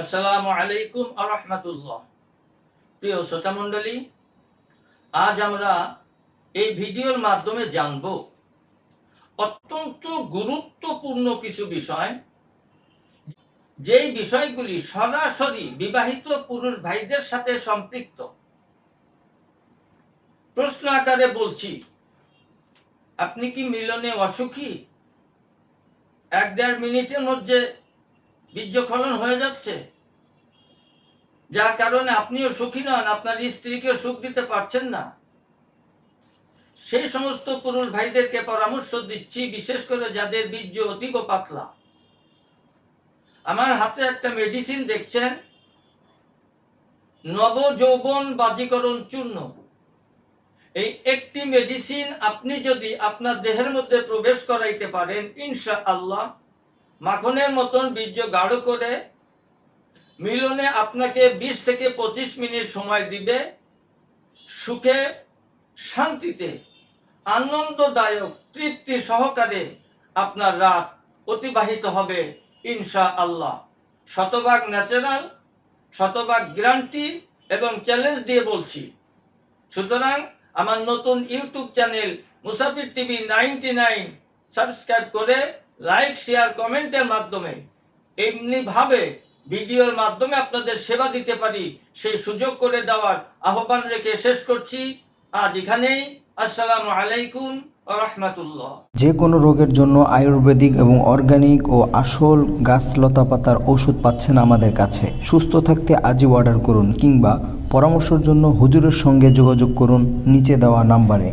আসসালামু আলাইকুম আরহামতুল্লাহ। প্রিয় শ্রোতা মণ্ডলী, আজ আমরা এই ভিডিওর মাধ্যমে জানব অত্যন্ত গুরুত্বপূর্ণ কিছু বিষয়, যেই বিষয়গুলি সরাসরি বিবাহিত পুরুষ ভাইদের সাথে সম্পৃক্ত। প্রশ্ন আকারে বলছি, আপনি কি মিলনে অসুখী? এক দেড় মিনিটের মধ্যে বীর্যক্ষরণ হয়ে যাচ্ছে। যার কারণে আপনিও সুখী নন, আপনার স্ত্রীকে সুখ দিতে পারছেন না। সেই সমস্ত পুরুষ ভাইদেরকে পরামর্শ দিচ্ছি, বিশেষ করে যাদের বীর্য অতীব পাতলা। আমার হাতে একটা মেডিসিন দেখছেন নব যৌবন বাজিকরণ চূর্ণ। এই একটি মেডিসিন আপনি যদি আপনার দেহের মধ্যে প্রবেশ করাইতে পারেন ইনশা আল্লাহ মাখনের মতন বীর্য গাঢ় করে মিলনে আপনাকে বিশ থেকে পঁচিশ মিনিট সময় দিবে সুখে, শান্তিতে, আনন্দদায়ক, তৃপ্তি সহকারে আপনার রাত অতিবাহিত হবে ইনশা আল্লাহ শতভাগ ন্যাচারাল, শতভাগ গ্যারান্টি এবং চ্যালেঞ্জ দিয়ে বলছি। সুতরাং আমার নতুন YouTube channel Musafir TV ninety nine subscribe করে লাইক শেয়ার কমেন্টের মাধ্যমে। এমনিভাবে ভিডিওর মাধ্যমে আপনাদের সেবা দিতে পারি। সেই সুযোগ করে দেওয়ার আহ্বান রেখে শেষ করছি। আজ এখানেই। আসসালামু আলাইকুম যে কোনো রোগের জন্য আয়ুর্বেদিক এবং অর্গানিক ও আসল গাছ লতা পাতার ওষুধ পাচ্ছেন আমাদের কাছে। সুস্থ থাকতে আজই অর্ডার করুন কিংবা পরামর্শের জন্য হুজুরের সঙ্গে যোগাযোগ করুন নিচে দেওয়া নাম্বারে।